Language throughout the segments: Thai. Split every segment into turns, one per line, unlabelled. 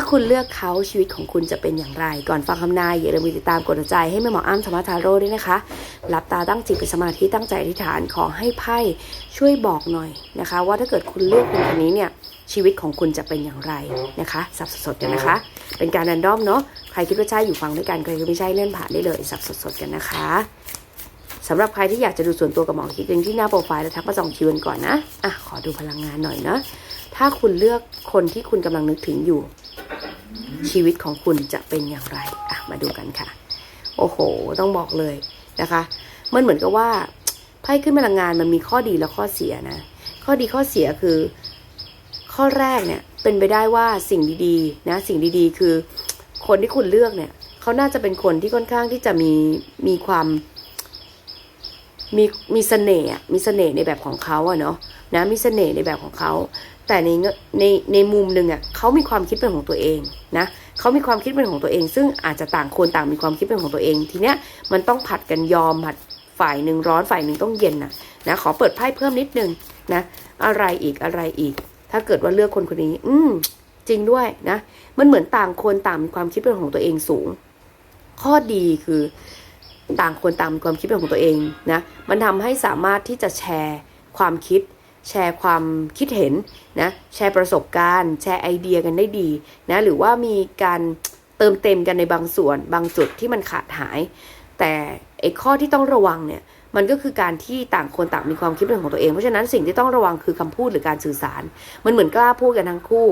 ถ้าคุณเลือกเขาชีวิตของคุณจะเป็นอย่างไร ก่อนฟังคำนายอย่าลืมติดตามกดหัวใจให้แม่หมออ้ำธรรมทาโร่ด้วยนะคะ หลับตาตั้งจิตเป็นสมาธิตั้งใจอธิษฐานขอให้ไพ่ช่วยบอกหน่อยนะคะ ว่าถ้าเกิดคุณเลือกคนคนนี้เนี่ยชีวิตของคุณจะเป็นอย่างไรนะคะสับสดๆกันนะคะ เป็นการแรนดอมเนาะใครคิดว่าใช่อยู่ฟังด้วยกันใครคิดไม่ใช่เลื่อนผ่านได้เลยสับสดๆกันนะคะสำหรับใครที่อยากจะดูส่วนตัวกับหมอคิดเองที่หน้าโปรไฟล์แล้วทักมาส่องคิวกันก่อนนะอะขอดูพลังงานหน่อยเนาะถ้าคุณเลือกคนที่คุณกำลังนึกถึงอยู่ ชีวิตของคุณจะเป็นอย่างไรอะมาดูกันค่ะ โอ้โห ต้องบอกเลยนะคะ มันเหมือนกับว่าไพ่ขึ้นพลังงานมันมีข้อดีและข้อเสียนะ ข้อดีข้อเสียคือ ข้อแรกเนี่ยเป็นไปได้ว่าสิ่งดีๆนะสิ่งดีๆ คือ คนที่คุณเลือกเนี่ยเขาน่าจะเป็นคนที่ค่อนข้างที่จะมีมีความ มีมีเสน่ห์มีเสน่ห์ในแบบของเขาอะเนาะนะมีเสน่ห์ในแบบของเขา แต่ในเงในในมุมหนึ่งอะเขามีความคิดเป็นของตัวเองนะเขามีความคิดเป็นของตัวเอง ซึ่งอาจจะต่างคนต่างมีความคิดเป็นของตัวเอง ทีเนี้ยมันต้องผัดกันยอมผัดฝ่ายหนึ่งร้อนฝ่ายหนึ่งต้องเย็นนะนะขอเปิดไพ่เพิ่มนิดนึงนะอะไรอีกอะไรอีก ถ้าเกิดว่าเลือกคนคนนี้ อืมจริงด้วยนะ มันเหมือนต่างคนต่างมีความคิดเป็นของตัวเองสูง ข้อดีคือ ต่างคนต่างมีความคิดเป็นของตัวเองนะมันทำให้สามารถที่จะแชร์ความคิด แชร์ความคิดเห็นนะแชร์ประสบการณ์ แชร์ไอเดียกันได้ดีนะหรือว่ามีการเติมเต็มกันในบางส่วนบางจุดที่มันขาดหาย แต่ไอ้ข้อที่ต้องระวังเนี่ยมันก็คือการที่ต่างคนต่างมีความคิดเป็นของตัวเองเพราะฉะนั้นสิ่งที่ต้องระวังคือคำพูดหรือการสื่อสาร มันเหมือนกล้าพูดกันทั้งคู่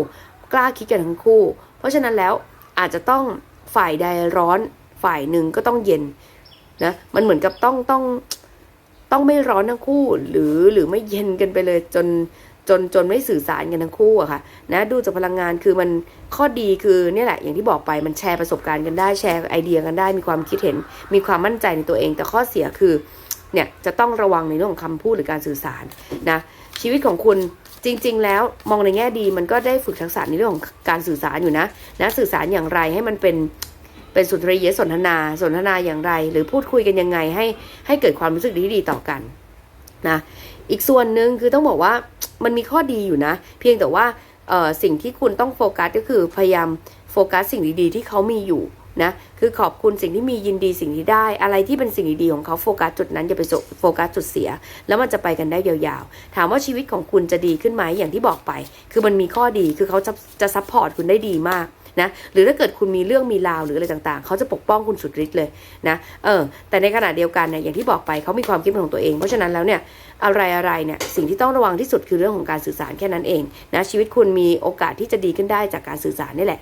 กล้าคิดกันทั้งคู่ เพราะฉะนั้นแล้วอาจจะต้องฝ่ายใดร้อนฝ่ายหนึ่งก็ต้องเย็น นะมันเหมือนกับต้องต้องต้องไม่ร้อนทั้งคู่ หรือหรือไม่เย็นกันไปเลยจนจนจนไม่สื่อสารกันทั้งคู่อะค่ะนะดูจากพลังงานคือมันข้อดีคือเนี่ยแหละอย่างที่บอกไปมันแชร์ประสบการณ์กันได้แชร์ไอเดียกันได้ มีความคิดเห็น มีความมั่นใจในตัวเอง แต่ข้อเสียคือเนี่ยจะต้องระวังในเรื่องของคำพูดหรือการสื่อสารนะชีวิตของคุณจริง ๆ แล้วมองในแง่ดีมันก็ได้ฝึกทักษะในเรื่องของการสื่อสารอยู่นะนะสื่อสารอย่างไรให้มันเป็น เป็นสุนทรียสนทนา สนทนาอย่างไร หรือพูดคุยกันยังไงให้ให้เกิดความรู้สึกที่ดีต่อกันนะอีกส่วนหนึ่งคือต้องบอกว่ามันมีข้อดีอยู่นะ เพียงแต่ว่าสิ่งที่คุณต้องโฟกัสก็คือพยายามโฟกัสสิ่งดีๆ ที่เขามีอยู่นะคือขอบคุณสิ่งที่มียินดีสิ่งที่ได้ อะไรที่เป็นสิ่งดีๆของเขาโฟกัสจุดนั้นอย่าไปโฟกัสจุดเสีย แล้วมันจะไปกันได้ยาวๆ ถามว่าชีวิตของคุณจะดีขึ้นไหมอย่างที่บอกไป คือมันมีข้อดีคือเขาจะจะซัพพอร์ตคุณได้ดีมาก นะหรือถ้าเกิดคุณมีเรื่องมีราวหรืออะไรต่างๆ เขาจะปกป้องคุณสุดฤทธิ์เลยนะเออแต่ในขณะเดียวกันเนี่ยอย่างที่บอกไปเขามีความคิดเป็นของตัวเอง เพราะฉะนั้นแล้วเนี่ยอะไรอะไรเนี่ยสิ่งที่ต้องระวังที่สุดคือเรื่องของการสื่อสารแค่นั้นเองนะชีวิตคุณมีโอกาสที่จะดีขึ้นได้จากการสื่อสารนี่แหละ